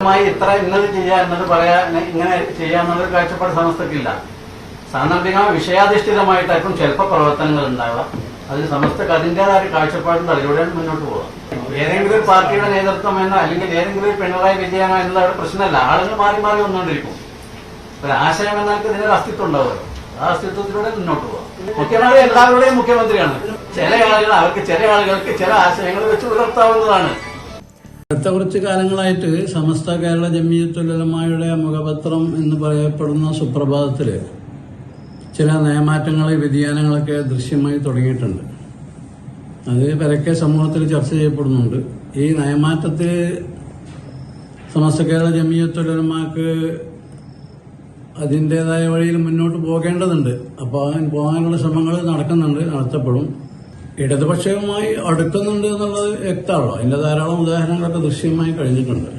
ഇത്ര ഇന്നത് ചെയ്യാ എന്നത് പറയാ ഇങ്ങനെ ചെയ്യാന്നുള്ളൊരു കാഴ്ചപ്പാട് സമസ്തക്കില്ല. സാന്ദർഭികമായ വിഷയാധിഷ്ഠിതമായിട്ടായിരിക്കും ചിലപ്പോൾ പ്രവർത്തനങ്ങൾ ഉണ്ടാവുക അതിൽ സമസ്തക്ക് അതിന്റെതായ കാഴ്ചപ്പാടും തലയോടെയാണ് മുന്നോട്ട് പോകുക ഏതെങ്കിലും ഒരു പാർട്ടിയുടെ നേതൃത്വം എന്നോ അല്ലെങ്കിൽ ഏതെങ്കിലും ഒരു പിണറായി വിജയനോ എന്നുള്ള ഒരു പ്രശ്നമല്ല. ആളുകൾ മാറി മാറി വന്നുകൊണ്ടിരിക്കും. ഒരു ആശയം എന്നാൽ ഇതിനൊരു അസ്തിത്വം ഉണ്ടാവുമല്ലോ. ആ അസ്തിത്വത്തിലൂടെ മുന്നോട്ട് പോകാം മുഖ്യമന്ത്രി എല്ലാവരുടെയും മുഖ്യമന്ത്രിയാണ്. ചില ആളുകൾ അവർക്ക് ചില ആളുകൾക്ക് ചില ആശയങ്ങൾ വെച്ച് പുലർത്താവുന്നതാണ്. അടുത്ത കുറച്ച് കാലങ്ങളായിട്ട് സമസ്ത കേരള ജമ്മിയത്തുലമായുടെ മുഖപത്രം എന്ന് പറയപ്പെടുന്ന സുപ്രഭാതത്തിൽ ചില നയമാറ്റങ്ങൾ വ്യതിയാനങ്ങളൊക്കെ ദൃശ്യമായി തുടങ്ങിയിട്ടുണ്ട്. അത് പരക്കെ സമൂഹത്തിൽ ചർച്ച ചെയ്യപ്പെടുന്നുണ്ട്. ഈ നയമാറ്റത്തിൽ സമസ്ത കേരള ജമിയത്തുലമാക്ക് അതിന്റെതായ വഴിയിൽ മുന്നോട്ട് പോകേണ്ടതുണ്ട്. അപ്പോൾ പോകാനുള്ള ശ്രമങ്ങൾ നടക്കുന്നുണ്ട് നടത്തപ്പെടും. ഇടതുപക്ഷവുമായി അടുക്കുന്നുണ്ട് എന്നുള്ളത് വ്യക്തമാണല്ലോ അതിന്റെ ധാരാളം ഉദാഹരണങ്ങളൊക്കെ ദൃശ്യമായി കഴിഞ്ഞിട്ടുണ്ട്.